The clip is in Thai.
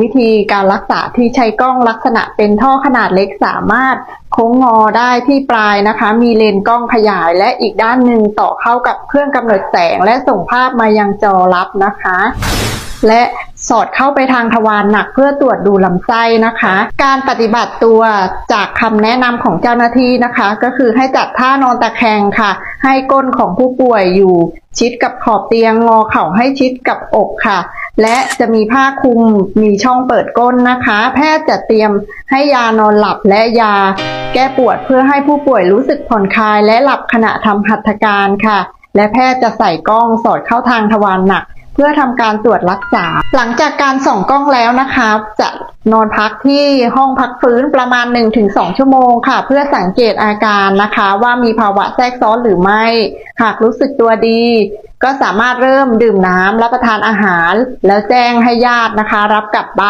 วิธีการรักษาที่ใช้กล้องลักษณะเป็นท่อขนาดเล็กสามารถโค้งงอได้ที่ปลายนะคะ มีเลนส์กล้องขยายและอีกด้านหนึ่งต่อเข้ากับเครื่องกำเนิดแสงและส่งภาพมายังจอรับนะคะ และสอดเข้าไปทางทวารหนักเพื่อตรวจดูลำไส้นะคะ การปฏิบัติตัวจากคำแนะนำของเจ้าหน้าที่นะคะ ก็คือให้จัดท่านอนตะแคงค่ะ ให้ก้นของผู้ป่วยอยู่ ชิดกับขอบเตียงงอเข่าให้ชิดกับอกค่ะ และจะมีผ้าคลุมมีช่องเปิดก้นนะคะ แพทย์จะเตรียมให้ยานอนหลับและยา แก้ปวดเพื่อให้ผู้ป่วยรู้สึกผ่อนคลาย และหลับขณะทำหัตถการค่ะ และแพทย์จะใส่กล้องสอดเข้าทางทวารหนัก เพื่อทำการตรวจรักษา หลังจากการส่องกล้องแล้วนะคะ จะนอนพักที่ห้องพักฟื้นประมาณ 1-2 ชั่วโมงค่ะ เพื่อสังเกตอาการนะคะ ว่ามีภาวะแทรกซ้อนหรือไม่ หากรู้สึกตัวดี ก็สามารถเริ่มดื่มน้ำรับประทานอาหาร แล้วแจ้งให้ญาตินะคะ รับกลับบ้าน